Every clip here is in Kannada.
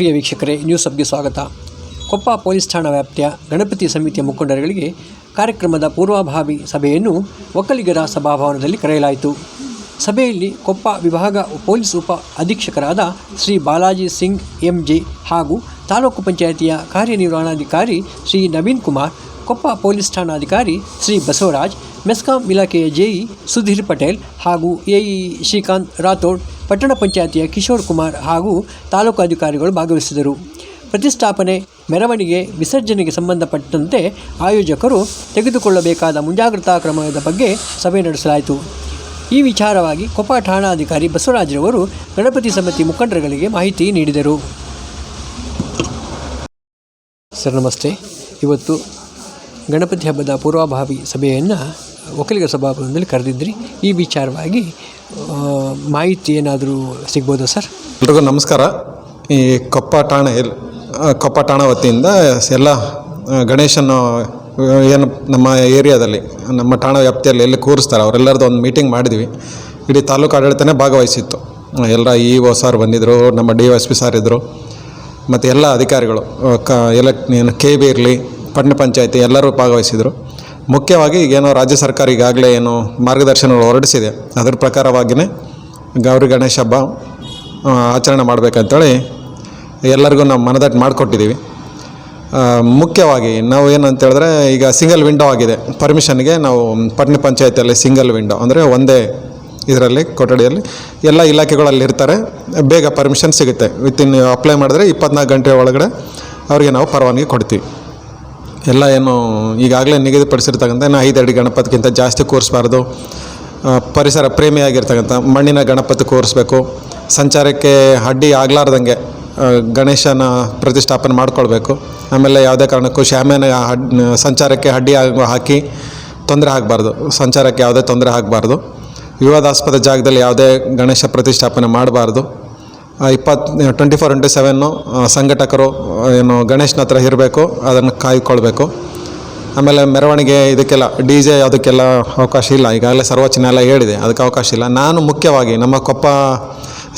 ಪ್ರಿಯ ವೀಕ್ಷಕರೇ ನ್ಯೂಸ್ ಹಬ್ಗೆ ಸ್ವಾಗತ. ಕೊಪ್ಪ ಪೊಲೀಸ್ ಠಾಣಾ ವ್ಯಾಪ್ತಿಯ ಗಣಪತಿ ಸಮಿತಿಯ ಮುಖಂಡರುಗಳಿಗೆ ಕಾರ್ಯಕ್ರಮದ ಪೂರ್ವಭಾವಿ ಸಭೆಯನ್ನು ಒಕ್ಕಲಿಗರ ಸಭಾಭವನದಲ್ಲಿ ಕರೆಯಲಾಯಿತು. ಸಭೆಯಲ್ಲಿ ಕೊಪ್ಪ ವಿಭಾಗ ಪೊಲೀಸ್ ಉಪ ಅಧೀಕ್ಷಕರಾದ ಶ್ರೀ ಬಾಲಾಜಿ ಸಿಂಗ್, ಎಂಜೆ ಹಾಗೂ ತಾಲೂಕು ಪಂಚಾಯಿತಿಯ ಕಾರ್ಯನಿರ್ವಹಣಾಧಿಕಾರಿ ಶ್ರೀ ನವೀನ್ ಕುಮಾರ್, ಕೊಪ್ಪ ಪೊಲೀಸ್ ಠಾಣಾಧಿಕಾರಿ ಶ್ರೀ ಬಸವರಾಜ್, ಮೆಸ್ಕಾಂ ಇಲಾಖೆಯ ಜೆಇ ಸುಧೀರ್ ಪಟೇಲ್ ಹಾಗೂ ಎಇ ಶ್ರೀಕಾಂತ್ ರಾಥೋಡ್ ಪಟ್ಟಣ ಪಂಚಾಯತಿಯ ಕಿಶೋರ್ ಕುಮಾರ್ ಹಾಗೂ ತಾಲೂಕು ಅಧಿಕಾರಿಗಳು ಭಾಗವಹಿಸಿದರು. ಪ್ರತಿಷ್ಠಾಪನೆ, ಮೆರವಣಿಗೆ, ವಿಸರ್ಜನೆಗೆ ಸಂಬಂಧಪಟ್ಟಂತೆ ಆಯೋಜಕರು ತೆಗೆದುಕೊಳ್ಳಬೇಕಾದ ಮುಂಜಾಗ್ರತಾ ಕ್ರಮದ ಬಗ್ಗೆ ಸಭೆ ನಡೆಸಲಾಯಿತು. ಈ ವಿಚಾರವಾಗಿ ಕೊಪ್ಪ ಠಾಣಾಧಿಕಾರಿ ಬಸವರಾಜರವರು ಗಣಪತಿ ಸಮಿತಿ ಮುಖಂಡರುಗಳಿಗೆ ಮಾಹಿತಿ ನೀಡಿದರು. ಸರ್, ನಮಸ್ತೆ. ಇವತ್ತು ಗಣಪತಿ ಹಬ್ಬದ ಪೂರ್ವಭಾವಿ ಸಭೆಯನ್ನು ಒಕ್ಕಲಿಗ ಸಭಾಭವನದಲ್ಲಿ ಕರೆದಿದ್ರಿ. ಈ ವಿಚಾರವಾಗಿ ಮಾಹಿತಿ ಏನಾದರೂ ಸಿಗ್ಬೋದಾ ಸರ್? ಎಲ್ರಿಗೂ ನಮಸ್ಕಾರ. ಈ ಕೊಪ್ಪ ಠಾಣೆ ಕೊಪ್ಪ ಠಾಣಾ ವತಿಯಿಂದ ಎಲ್ಲ ಗಣೇಶನ ಏನು ನಮ್ಮ ಏರಿಯಾದಲ್ಲಿ, ನಮ್ಮ ಠಾಣ ವ್ಯಾಪ್ತಿಯಲ್ಲಿ ಎಲ್ಲಿ ಕೂರಿಸ್ತಾರೆ, ಅವರೆಲ್ಲರದ್ದು ಒಂದು ಮೀಟಿಂಗ್ ಮಾಡಿದ್ವಿ. ಇಡೀ ತಾಲೂಕು ಆಡಳಿತನೇ ಭಾಗವಹಿಸಿತ್ತು. ಎಲ್ಲ ಇ ಒ ಸಾರ್ ಬಂದಿದ್ದರು ನಮ್ಮ ಡಿ ಎಸ್ ಪಿ ಸಾರ್ ಇದ್ದರು ಮತ್ತು ಎಲ್ಲ ಅಧಿಕಾರಿಗಳು ಕ ಎಲ್ಲ ಏನು, ಕೆ ಬಿ ಇರಲಿ ಪಟ್ಟಣ ಪಂಚಾಯತಿ ಎಲ್ಲರೂ ಭಾಗವಹಿಸಿದರು. ಮುಖ್ಯವಾಗಿ ಈಗೇನೋ ರಾಜ್ಯ ಸರ್ಕಾರ ಈಗಾಗಲೇ ಏನು ಮಾರ್ಗದರ್ಶನಗಳು ಹೊರಡಿಸಿದೆ. ಅದರ ಪ್ರಕಾರವಾಗಿಯೇ ಗೌರಿ ಗಣೇಶ ಹಬ್ಬ ಆಚರಣೆ ಮಾಡಬೇಕಂತೇಳಿ ಎಲ್ಲರಿಗೂ ನಾವು ಮನದಟ್ಟು ಮಾಡಿಕೊಟ್ಟಿದ್ದೀವಿ. ಮುಖ್ಯವಾಗಿ ನಾವು ಏನಂತೇಳಿದ್ರೆ ಈಗ ಸಿಂಗಲ್ ವಿಂಡೋ ಆಗಿದೆ. ಪರ್ಮಿಷನ್ಗೆ ನಾವು ಪಟ್ಟಣ ಪಂಚಾಯತಿಯಲ್ಲಿ ಸಿಂಗಲ್ ವಿಂಡೋ ಅಂದರೆ ಒಂದೇ ಇದರಲ್ಲಿ, ಕೊಠಡಿಯಲ್ಲಿ ಎಲ್ಲ ಇಲಾಖೆಗಳಲ್ಲಿ ಇರ್ತಾರೆ. ಬೇಗ ಪರ್ಮಿಷನ್ ಸಿಗುತ್ತೆ. ವಿತಿನ್ ಅಪ್ಲೈ ಮಾಡಿದ್ರೆ ಇಪ್ಪತ್ನಾಲ್ಕು ಗಂಟೆ ಒಳಗಡೆ ಅವರಿಗೆ ನಾವು ಪರವಾನಗಿ ಕೊಡ್ತೀವಿ. ಎಲ್ಲ ಏನು ಈಗಾಗಲೇ ನಿಗದಿಪಡಿಸಿರ್ತಕ್ಕಂಥ ಏನು ಐದು ಅಡಿ ಗಣಪತಿಗಿಂತ ಜಾಸ್ತಿ ಕೂರಿಸ್ಬಾರ್ದು. ಪರಿಸರ ಪ್ರೇಮಿಯಾಗಿರ್ತಕ್ಕಂಥ ಮಣ್ಣಿನ ಗಣಪತಿ ಕೂರಿಸ್ಬೇಕು. ಸಂಚಾರಕ್ಕೆ ಅಡ್ಡಿ ಆಗಲಾರ್ದಂಗೆ ಗಣೇಶನ ಪ್ರತಿಷ್ಠಾಪನೆ ಮಾಡ್ಕೊಳ್ಬೇಕು. ಆಮೇಲೆ ಯಾವುದೇ ಕಾರಣಕ್ಕೂ ಶಾಮಿಯಾನ ಹಡ್ ಸಂಚಾರಕ್ಕೆ ಅಡ್ಡಿ ಹಾಕಿ ತೊಂದರೆ ಆಗಬಾರ್ದು. ಸಂಚಾರಕ್ಕೆ ಯಾವುದೇ ತೊಂದರೆ ಆಗಬಾರ್ದು. ವಿವಾದಾಸ್ಪದ ಜಾಗದಲ್ಲಿ ಯಾವುದೇ ಗಣೇಶ ಪ್ರತಿಷ್ಠಾಪನೆ ಮಾಡಬಾರ್ದು. ಇಪ್ಪತ್ತು ಟ್ವೆಂಟಿ ಫೋರ್ ಇಂಟು ಸೆವೆನ್ನು ಸಂಘಟಕರು ಏನು, ಗಣೇಶನ ಹತ್ರ ಇರಬೇಕು, ಅದನ್ನು ಕಾಯ್ಕೊಳ್ಬೇಕು. ಆಮೇಲೆ ಮೆರವಣಿಗೆ ಇದಕ್ಕೆಲ್ಲ ಡಿ ಜೆ ಅದಕ್ಕೆಲ್ಲ ಅವಕಾಶ ಇಲ್ಲ. ಈಗಾಗಲೇ ಸರ್ವೋಚ್ಚ ಎಲ್ಲ ಹೇಳಿದೆ, ಅದಕ್ಕೆ ಅವಕಾಶ ಇಲ್ಲ. ನಾನು ಮುಖ್ಯವಾಗಿ ನಮ್ಮ ಕೊಪ್ಪ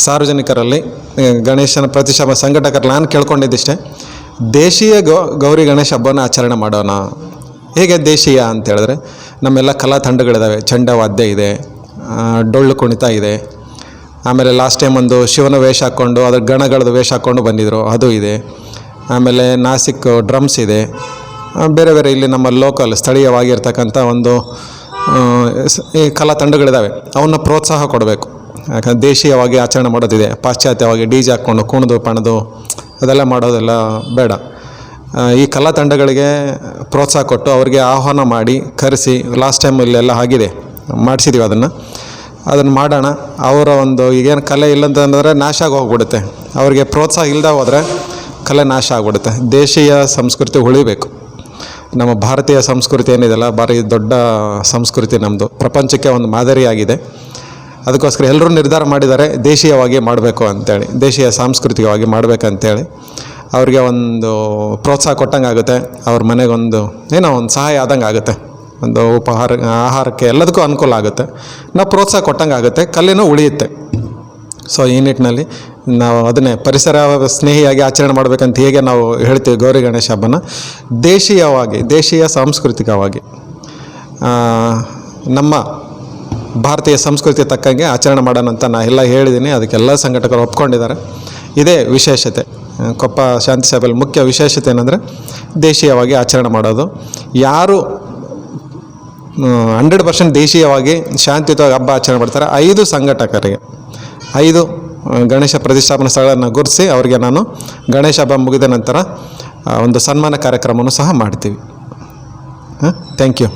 ಸಾರ್ವಜನಿಕರಲ್ಲಿ ಗಣೇಶನ ಪ್ರತಿಷ್ಠಾಪ ಸಂಘಟಕರು ನಾನು ಕೇಳ್ಕೊಂಡಿದ್ದಿಷ್ಟೇ, ದೇಶೀಯ ಗೌ, ಗೌರಿ ಗಣೇಶ ಹಬ್ಬನ ಆಚರಣೆ ಮಾಡೋಣ. ಹೇಗೆ ದೇಶೀಯ ಅಂತ ಹೇಳಿದ್ರೆ, ನಮ್ಮೆಲ್ಲ ಕಲಾ ತಂಡಗಳಿದ್ದಾವೆ ಚಂಡವಾದ್ಯ ಇದೆ ಡೊಳ್ಳು ಕುಣಿತ ಇದೆ ಆಮೇಲೆ ಲಾಸ್ಟ್ ಟೈಮ್ ಒಂದು ಶಿವನ ವೇಷ ಹಾಕ್ಕೊಂಡು, ಅದ್ರ ಗಣಗಳದ್ದು ವೇಷ ಹಾಕ್ಕೊಂಡು ಬಂದಿದ್ದರು ಅದು ಇದೆ. ಆಮೇಲೆ ನಾಸಿಕ್ ಡ್ರಮ್ಸ್ ಇದೆ. ಬೇರೆ ಬೇರೆ ಇಲ್ಲಿ ನಮ್ಮ ಲೋಕಲ್ ಸ್ಥಳೀಯವಾಗಿರ್ತಕ್ಕಂಥ ಒಂದು ಈ ಕಲಾ ತಂಡಗಳಿದ್ದಾವೆ ಅವನ್ನ ಪ್ರೋತ್ಸಾಹ ಕೊಡಬೇಕು. ಯಾಕಂದ್ರೆ ದೇಶೀಯವಾಗಿ ಆಚರಣೆ ಮಾಡೋದಿದೆ. ಪಾಶ್ಚಾತ್ಯವಾಗಿ ಡಿ ಜೆ ಹಾಕ್ಕೊಂಡು ಕುಣಿದು, ಪಣದು, ಅದೆಲ್ಲ ಮಾಡೋದೆಲ್ಲ ಬೇಡ. ಈ ಕಲಾ ತಂಡಗಳಿಗೆ ಪ್ರೋತ್ಸಾಹ ಕೊಟ್ಟು ಅವರಿಗೆ ಆಹ್ವಾನ ಮಾಡಿ, ಕರೆಸಿ ಲಾಸ್ಟ್ ಟೈಮ್ ಇಲ್ಲೆಲ್ಲ ಆಗಿದೆ ಮಾಡಿಸಿದ್ದೀವಿ ಅದನ್ನು. ಅದನ್ನು ಮಾಡೋಣ. ಅವರ ಒಂದು ಈಗೇನು ಕಲೆ ಇಲ್ಲಂತಂದರೆ ನಾಶ ಆಗಿ ಹೋಗ್ಬಿಡುತ್ತೆ ಅವರಿಗೆ ಪ್ರೋತ್ಸಾಹ ಇಲ್ಲದೆ ಹೋದರೆ ಕಲೆ ನಾಶ ಆಗ್ಬಿಡುತ್ತೆ. ದೇಶೀಯ ಸಂಸ್ಕೃತಿ ಉಳಿಬೇಕು. ನಮ್ಮ ಭಾರತೀಯ ಸಂಸ್ಕೃತಿ ಏನಿದೆಯಲ್ಲ, ಭಾರಿ ದೊಡ್ಡ ಸಂಸ್ಕೃತಿ ನಮ್ಮದು ಪ್ರಪಂಚಕ್ಕೆ ಒಂದು ಮಾದರಿಯಾಗಿದೆ. ಅದಕ್ಕೋಸ್ಕರ ಎಲ್ಲರೂ ನಿರ್ಧಾರ ಮಾಡಿದ್ದಾರೆ, ದೇಶೀಯವಾಗಿ ಮಾಡಬೇಕು ಅಂತೇಳಿ, ದೇಶೀಯ ಸಾಂಸ್ಕೃತಿಕವಾಗಿ ಮಾಡಬೇಕಂತೇಳಿ. ಅವ್ರಿಗೆ ಒಂದು ಪ್ರೋತ್ಸಾಹ ಕೊಟ್ಟಂಗೆ ಆಗುತ್ತೆ ಅವ್ರ ಮನೆಗೊಂದು ಏನೋ ಒಂದು ಸಹಾಯ ಆದಂಗೆ ಆಗುತ್ತೆ ಒಂದು ಉಪಹಾರ, ಆಹಾರಕ್ಕೆ ಎಲ್ಲದಕ್ಕೂ ಅನುಕೂಲ ಆಗುತ್ತೆ. ನಾವು ಪ್ರೋತ್ಸಾಹ ಕೊಟ್ಟಂಗೆ ಆಗುತ್ತೆ ಕಲೆನೂ ಉಳಿಯುತ್ತೆ. ಸೊ ಈ ನಿಟ್ಟಿನಲ್ಲಿ ನಾವು ಅದನ್ನೇ ಪರಿಸರ ಸ್ನೇಹಿಯಾಗಿ ಆಚರಣೆ ಮಾಡಬೇಕಂತ ಹೇಗೆ ನಾವು ಹೇಳ್ತೀವಿ ಗೌರಿ ಗಣೇಶ ಹಬ್ಬನ. ದೇಶೀಯವಾಗಿ, ದೇಶೀಯ ಸಾಂಸ್ಕೃತಿಕವಾಗಿ ನಮ್ಮ ಭಾರತೀಯ ಸಂಸ್ಕೃತಿ ತಕ್ಕಂಗೆ ಆಚರಣೆ ಮಾಡೋಣ ಅಂತ ನಾ ಎಲ್ಲ ಹೇಳಿದ್ದೀನಿ. ಅದಕ್ಕೆಲ್ಲ ಸಂಘಟಕರು ಒಪ್ಕೊಂಡಿದ್ದಾರೆ. ಇದೇ ವಿಶೇಷತೆ ಕೊಪ್ಪ ಶಾಂತಿ ಸಭೆಯಲ್ಲಿ ಮುಖ್ಯ ವಿಶೇಷತೆ ಏನಂದರೆ ದೇಶೀಯವಾಗಿ ಆಚರಣೆ ಮಾಡೋದು. ಯಾರು ಹಂಡ್ರೆಡ್ ಪರ್ಸೆಂಟ್ ದೇಶೀಯವಾಗಿ ಶಾಂತಿಯುತವಾಗಿ ಹಬ್ಬ ಆಚರಣೆ ಮಾಡ್ತಾರೆ. ಐದು ಸಂಘಟಕರಿಗೆ, ಐದು ಗಣೇಶ ಪ್ರತಿಷ್ಠಾಪನಾ ಸ್ಥಳಗಳನ್ನು ಗುರುತಿಸಿ ಅವರಿಗೆ ನಾನು ಗಣೇಶ ಹಬ್ಬ ಮುಗಿದ ನಂತರ ಒಂದು ಸನ್ಮಾನ ಕಾರ್ಯಕ್ರಮವನ್ನು ಸಹ ಮಾಡ್ತೀವಿ. ಹಾಂ? Thank you